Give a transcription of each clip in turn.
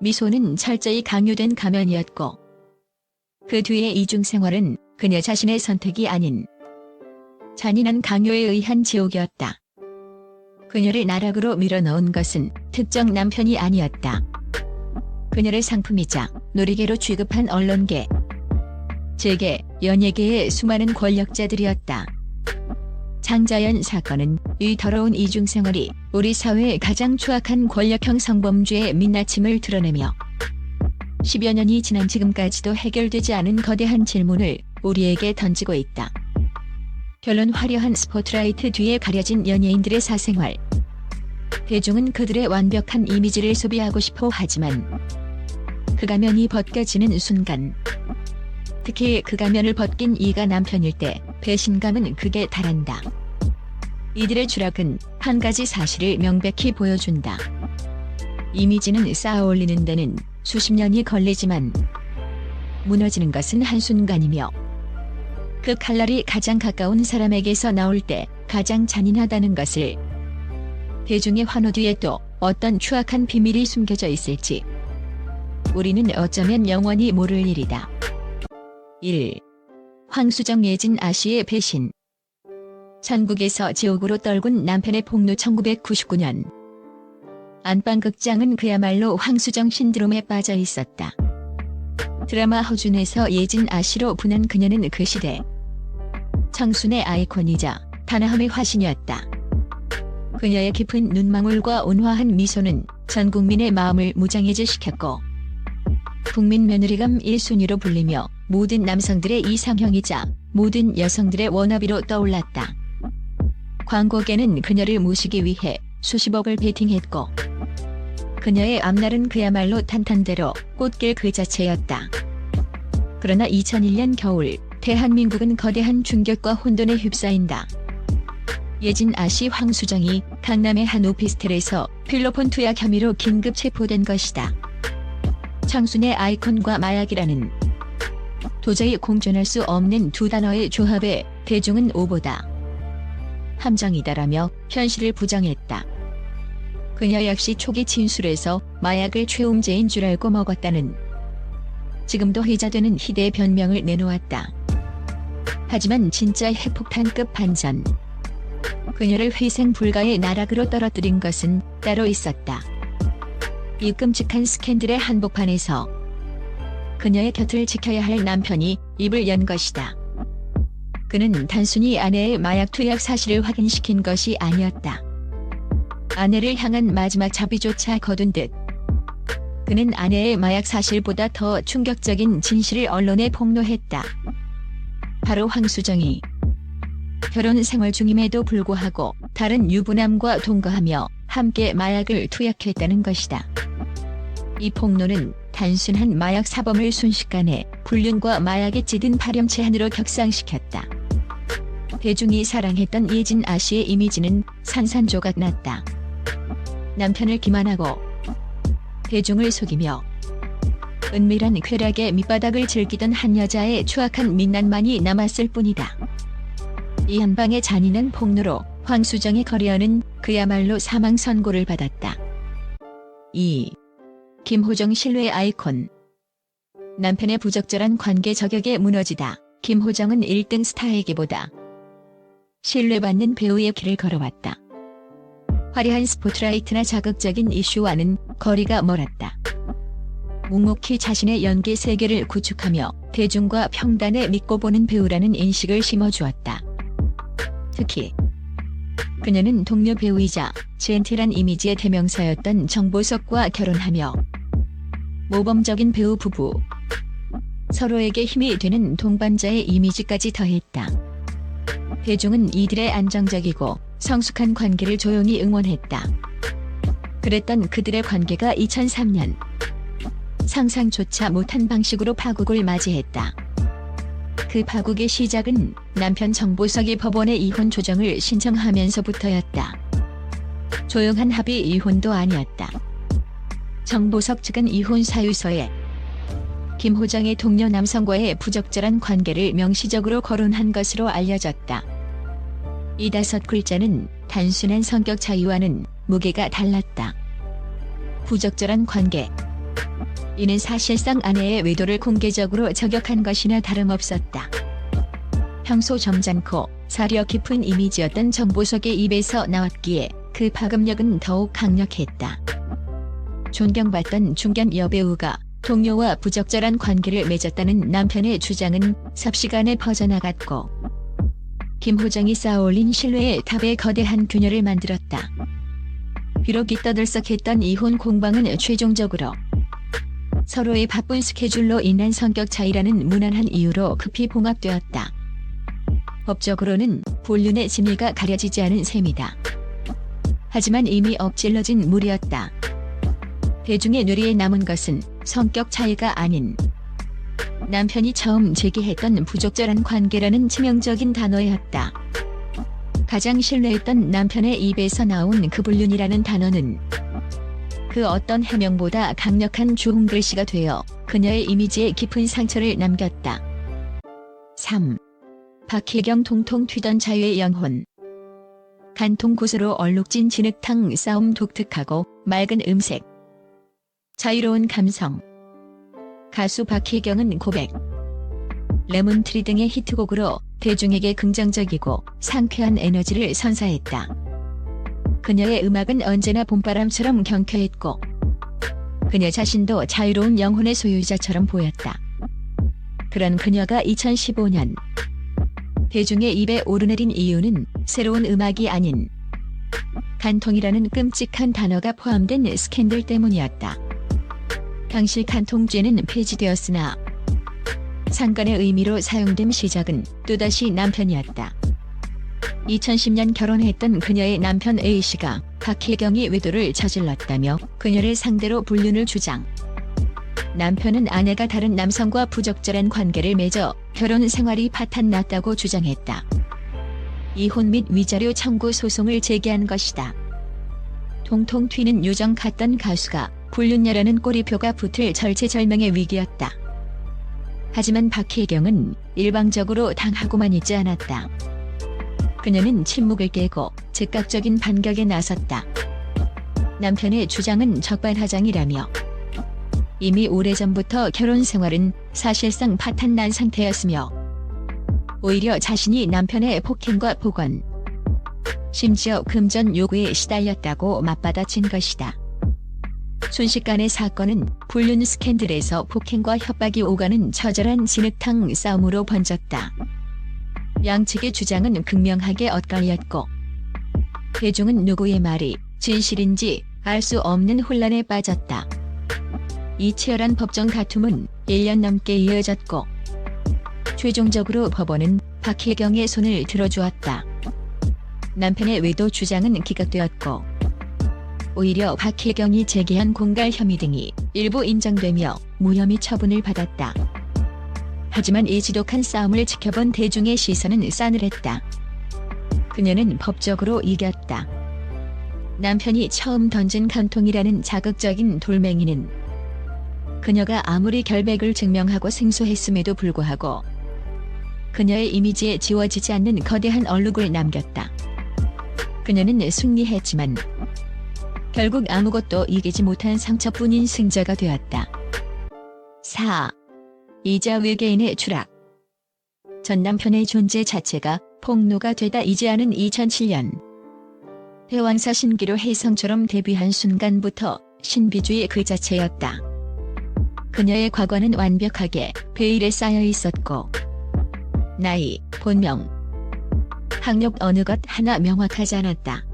미소는 철저히 강요된 가면이었고 그 뒤의 이중 생활은 그녀 자신의 선택이 아닌 잔인한 강요에 의한 지옥이었다. 그녀를 나락으로 밀어넣은 것은 특정 남편이 아니었다. 그녀를 상품이자 놀이개로 취급한 언론계, 재계, 연예계의 수많은 권력자들이었다. 장자연 사건은 이 더러운 이중생활이 우리 사회의 가장 추악한 권력형 성범죄의 민낯임을 드러내며 10여 년이 지난 지금까지도 해결되지 않은 거대한 질문을 우리에게 던지고 있다. 결론 화려한 스포트라이트 뒤에 가려진 연예인들의 사생활. 대중은 그들의 완벽한 이미지를 소비하고 싶어 하지만 그 가면이 벗겨지는 순간 특히 그 가면을 벗긴 이가 남편일 때 배신감은 극에 달한다. 이들의 추락은 한 가지 사실을 명백히 보여준다. 이미지는 쌓아 올리는 데는 수십 년이 걸리지만 무너지는 것은 한순간이며 그 칼날이 가장 가까운 사람에게서 나올 때 가장 잔인하다는 것을 대중의 환호 뒤에 또 어떤 추악한 비밀이 숨겨져 있을지 우리는 어쩌면 영원히 모를 일이다. 1. 황수정 예진 아씨의 배신 전국에서 지옥으로 떨군 남편의 폭로 1999년 안방극장은 그야말로 황수정 신드롬에 빠져 있었다. 드라마 허준에서 예진 아씨로 분한 그녀는 그 시대 청순의 아이콘이자 단아함의 화신이었다. 그녀의 깊은 눈망울과 온화한 미소는 전 국민의 마음을 무장해제시켰고 국민 며느리감 1순위로 불리며 모든 남성들의 이상형이자 모든 여성들의 워너비로 떠올랐다. 광고계는 그녀를 모시기 위해 수십억을 베팅했고 그녀의 앞날은 그야말로 탄탄대로 꽃길 그 자체였다. 그러나 2001년 겨울 대한민국은 거대한 충격과 혼돈에 휩싸인다. 예진 아씨 황수정이 강남의 한 오피스텔에서 필로폰 투약 혐의로 긴급 체포된 것이다. 청순의 아이콘과 마약이라는 도저히 공존할 수 없는 두 단어의 조합에 대중은 오보다. 함정이다라며 현실을 부정했다. 그녀 역시 초기 진술에서 마약을 최음제인 줄 알고 먹었다는 지금도 회자되는 희대의 변명을 내놓았다. 하지만 진짜 핵폭탄급 반전. 그녀를 회생 불가의 나락으로 떨어뜨린 것은 따로 있었다. 이 끔찍한 스캔들의 한복판에서 그녀의 곁을 지켜야 할 남편이 입을 연 것이다. 그는 단순히 아내의 마약 투약 사실을 확인시킨 것이 아니었다. 아내를 향한 마지막 자비조차 거둔 듯 그는 아내의 마약 사실보다 더 충격적인 진실을 언론에 폭로했다. 바로 황수정이 결혼 생활 중임에도 불구하고 다른 유부남과 동거하며 함께 마약을 투약했다는 것이다. 이 폭로는 단순한 마약 사범을 순식간에 불륜과 마약에 찌든 파렴치한으로 격상시켰다. 대중이 사랑했던 예진 아씨의 이미지는 산산조각 났다. 남편을 기만하고 대중을 속이며 은밀한 쾌락의 밑바닥을 즐기던 한 여자의 추악한 민낯만이 남았을 뿐이다. 이 한방의 잔인한 폭로로 황수정의 커리어는 그야말로 사망 선고를 받았다. 2. 김호정 신뢰 아이콘 남편의 부적절한 관계 저격에 무너지다. 김호정은 1등 스타에게보다 신뢰받는 배우의 길을 걸어왔다. 화려한 스포트라이트나 자극적인 이슈와는 거리가 멀었다. 묵묵히 자신의 연기 세계를 구축하며 대중과 평단에 믿고 보는 배우라는 인식을 심어주었다. 특히 그녀는 동료 배우이자 젠틀한 이미지의 대명사였던 정보석과 결혼하며 모범적인 배우 부부 서로에게 힘이 되는 동반자의 이미지까지 더했다. 대중은 이들의 안정적이고 성숙한 관계를 조용히 응원했다. 그랬던 그들의 관계가 2003년 상상조차 못한 방식으로 파국을 맞이했다. 그 파국의 시작은 남편 정보석이 법원에 이혼 조정을 신청하면서부터였다. 조용한 합의 이혼도 아니었다. 정보석 측은 이혼 사유서에 김호정의 동료 남성과의 부적절한 관계를 명시적으로 거론한 것으로 알려졌다. 이 다섯 글자는 단순한 성격 차이와는 무게가 달랐다. 부적절한 관계. 이는 사실상 아내의 외도를 공개적으로 저격한 것이나 다름없었다. 평소 점잖고 사려 깊은 이미지였던 정보석의 입에서 나왔기에 그 파급력은 더욱 강력했다. 존경받던 중견 여배우가 동료와 부적절한 관계를 맺었다는 남편의 주장은 삽시간에 퍼져나갔고 김호정이 쌓아올린 신뢰의 탑에 거대한 균열을 만들었다. 비록 이떠들썩했던 이혼 공방은 최종적으로 서로의 바쁜 스케줄로 인한 성격 차이라는 무난한 이유로 급히 봉합되었다. 법적으로는 본륜의 진위가 가려지지 않은 셈이다. 하지만 이미 엎질러진 물이었다. 대중의 뇌리에 남은 것은 성격 차이가 아닌 남편이 처음 제기했던 부적절한 관계라는 치명적인 단어였다. 가장 신뢰했던 남편의 입에서 나온 그 불륜이라는 단어는 그 어떤 해명보다 강력한 주홍글씨가 되어 그녀의 이미지에 깊은 상처를 남겼다. 3. 박혜경 통통 튀던 자유의 영혼 간통 곳으로 얼룩진 진흙탕 싸움 독특하고 맑은 음색 자유로운 감성 가수 박혜경은 고백 레몬트리 등의 히트곡으로 대중에게 긍정적이고 상쾌한 에너지를 선사했다. 그녀의 음악은 언제나 봄바람처럼 경쾌했고 그녀 자신도 자유로운 영혼의 소유자처럼 보였다. 그런 그녀가 2015년 대중의 입에 오르내린 이유는 새로운 음악이 아닌 간통이라는 끔찍한 단어가 포함된 스캔들 때문이었다. 당시 간통죄는 폐지되었으나 상관의 의미로 사용된 시작은 또다시 남편이었다. 2010년 결혼했던 그녀의 남편 A씨가 박혜경이 외도를 저질렀다며 그녀를 상대로 불륜을 주장. 남편은 아내가 다른 남성과 부적절한 관계를 맺어 결혼 생활이 파탄났다고 주장했다. 이혼 및 위자료 청구 소송을 제기한 것이다. 통통 튀는 요정 같던 가수가 불륜녀라는 꼬리표가 붙을 절체절명의 위기였다. 하지만 박혜경은 일방적으로 당하고만 있지 않았다. 그녀는 침묵을 깨고 즉각적인 반격에 나섰다. 남편의 주장은 적반하장이라며 이미 오래전부터 결혼 생활은 사실상 파탄난 상태였으며 오히려 자신이 남편의 폭행과 폭언 심지어 금전 요구에 시달렸다고 맞받아친 것이다. 순식간에 사건은 불륜 스캔들에서 폭행과 협박이 오가는 처절한 진흙탕 싸움으로 번졌다. 양측의 주장은 극명하게 엇갈렸고 대중은 누구의 말이 진실인지 알 수 없는 혼란에 빠졌다. 이 치열한 법정 다툼은 1년 넘게 이어졌고 최종적으로 법원은 박혜경의 손을 들어주었다. 남편의 외도 주장은 기각되었고 오히려 박혜경이 제기한 공갈 혐의 등이 일부 인정되며 무혐의 처분을 받았다. 하지만 이 지독한 싸움을 지켜본 대중의 시선은 싸늘했다. 그녀는 법적으로 이겼다. 남편이 처음 던진 간통이라는 자극적인 돌멩이는 그녀가 아무리 결백을 증명하고 생소했음에도 불구하고 그녀의 이미지에 지워지지 않는 거대한 얼룩을 남겼다. 그녀는 승리했지만 결국 아무것도 이기지 못한 상처뿐인 승자가 되었다. 4. 이자 외계인의 추락 전 남편의 존재 자체가 폭로가 되다 않은 2007년 대왕사 신기로 혜성처럼 데뷔한 순간부터 신비주의 그 자체였다. 그녀의 과거는 완벽하게 베일에 쌓여 있었고 나이, 본명, 학력 어느 것 하나 명확하지 않았다.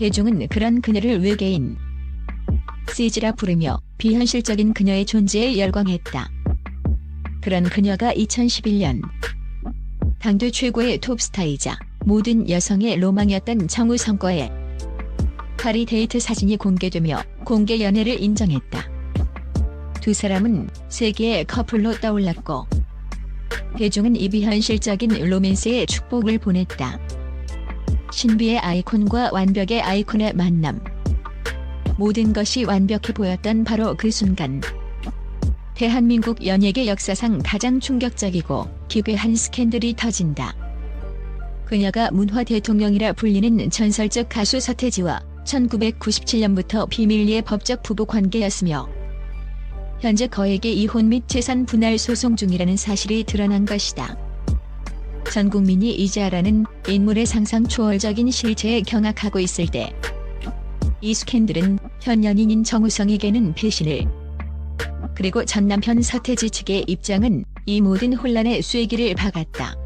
대중은 그런 그녀를 외계인 시즈라 부르며 비현실적인 그녀의 존재에 열광했다. 그런 그녀가 2011년 당대 최고의 톱스타이자 모든 여성의 로망이었던 정우 성과의 파리 데이트 사진이 공개되며 공개 연애를 인정했다. 두 사람은 세계의 커플로 떠올랐고 대중은 이 비현실적인 로맨스의 축복을 보냈다. 신비의 아이콘과 완벽의 아이콘의 만남. 모든 것이 완벽해 보였던 바로 그 순간. 대한민국 연예계 역사상 가장 충격적이고 기괴한 스캔들이 터진다. 그녀가 문화 대통령이라 불리는 전설적 가수 서태지와 1997년부터 비밀리에 법적 부부 관계였으며 현재 거액의 이혼 및 재산 분할 소송 중이라는 사실이 드러난 것이다. 전 국민이 이자라는 인물의 상상 초월적인 실체에 경악하고 있을 때, 이 스캔들은 현 연인인 정우성에게는 배신을, 그리고 전 남편 서태지 측의 입장은 이 모든 혼란의 쐐기를 박았다.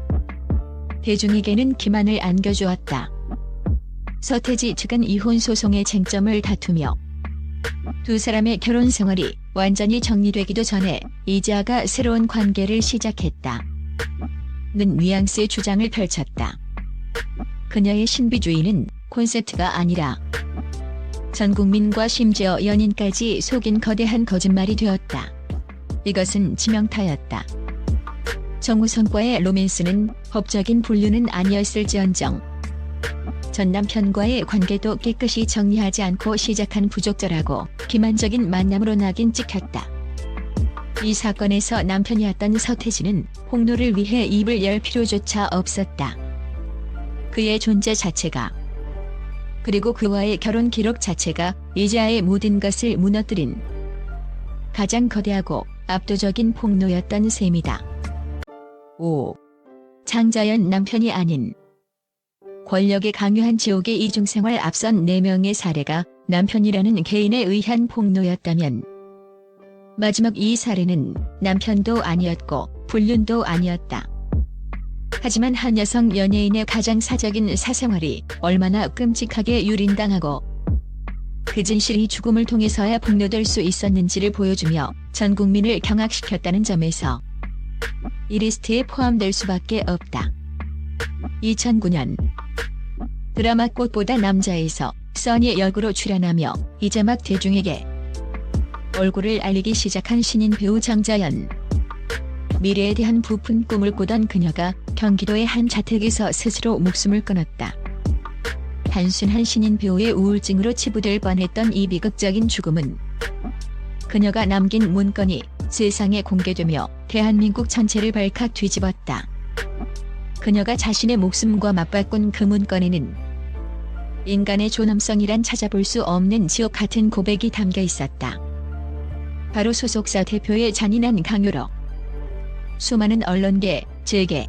대중에게는 기만을 안겨주었다. 서태지 측은 이혼 소송의 쟁점을 다투며 두 사람의 결혼 생활이 완전히 정리되기도 전에 이자가 새로운 관계를 시작했다. 는 뉘앙스의 주장을 펼쳤다. 그녀의 신비주의는 콘셉트가 아니라 전 국민과 심지어 연인까지 속인 거대한 거짓말이 되었다. 이것은 치명타였다. 정우성과의 로맨스는 법적인 분류는 아니었을지언정 전 남편과의 관계도 깨끗이 정리하지 않고 시작한 부적절하고 기만적인 만남으로 낙인 찍혔다. 이 사건에서 남편이었던 서태지는 폭로를 위해 입을 열 필요조차 없었다. 그의 존재 자체가 그리고 그와의 결혼 기록 자체가 이자의 모든 것을 무너뜨린 가장 거대하고 압도적인 폭로였던 셈이다. 5. 장자연 남편이 아닌 권력에 강요한 지옥의 이중생활 앞선 4명의 사례가 남편이라는 개인에 의한 폭로였다면 마지막 이 사례는 남편도 아니었고 불륜도 아니었다. 하지만 한 여성 연예인의 가장 사적인 사생활이 얼마나 끔찍하게 유린당하고 그 진실이 죽음을 통해서야 폭로될 수 있었는지를 보여주며 전 국민을 경악시켰다는 점에서 이 리스트에 포함될 수밖에 없다. 2009년 드라마 꽃보다 남자에서 써니 역으로 출연하며 이제 막 대중에게 얼굴을 알리기 시작한 신인 배우 장자연. 미래에 대한 부푼 꿈을 꾸던 그녀가 경기도의 한 자택에서 스스로 목숨을 끊었다. 단순한 신인 배우의 우울증으로 치부될 뻔했던 이 비극적인 죽음은 그녀가 남긴 문건이 세상에 공개되며 대한민국 전체를 발칵 뒤집었다. 그녀가 자신의 목숨과 맞바꾼 그 문건에는 인간의 존엄성이란 찾아볼 수 없는 지옥 같은 고백이 담겨 있었다. 바로 소속사 대표의 잔인한 강요로 수많은 언론계, 재계,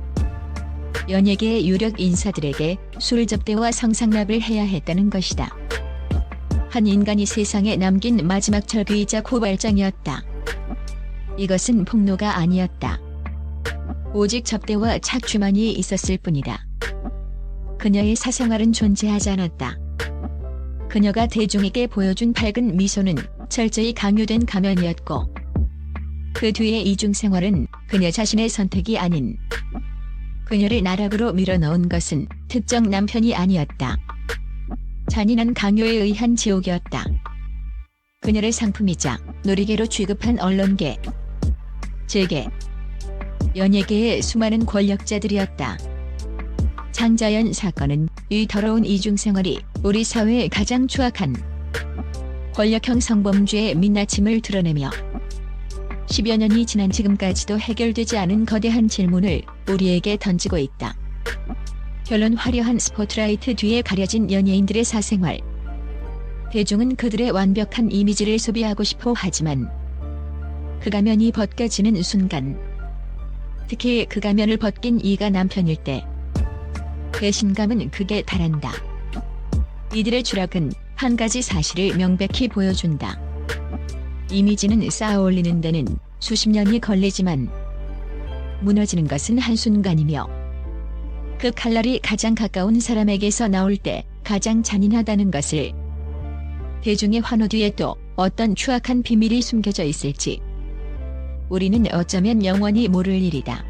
연예계의 유력 인사들에게 술 접대와 성상납을 해야 했다는 것이다. 한 인간이 세상에 남긴 마지막 절규이자 고발장이었다. 이것은 폭로가 아니었다. 오직 접대와 착취만이 있었을 뿐이다. 그녀의 사생활은 존재하지 않았다. 그녀가 대중에게 보여준 밝은 미소는 철저히 강요된 가면이었고 그 뒤의 이중 생활은 그녀 자신의 선택이 아닌 그녀를 나락으로 밀어넣은 것은 특정 남편이 아니었다. 잔인한 강요에 의한 지옥이었다. 그녀를 상품이자 놀이개로 취급한 언론계, 재계, 연예계의 수많은 권력자들이었다. 장자연 사건은 이 더러운 이중 생활이 우리 사회의 가장 추악한 권력형 성범죄의 민낯임을 드러내며 10여 년이 지난 지금까지도 해결되지 않은 거대한 질문을 우리에게 던지고 있다. 결론 화려한 스포트라이트 뒤에 가려진 연예인들의 사생활. 대중은 그들의 완벽한 이미지를 소비하고 싶어 하지만 그 가면이 벗겨지는 순간 특히 그 가면을 벗긴 이가 남편일 때 배신감은 극에 달한다. 이들의 추락은 한 가지 사실을 명백히 보여준다. 이미지는 쌓아 올리는 데는 수십 년이 걸리지만 무너지는 것은 한순간이며 그 칼날이 가장 가까운 사람에게서 나올 때 가장 잔인하다는 것을 대중의 환호 뒤에 또 어떤 추악한 비밀이 숨겨져 있을지 우리는 어쩌면 영원히 모를 일이다.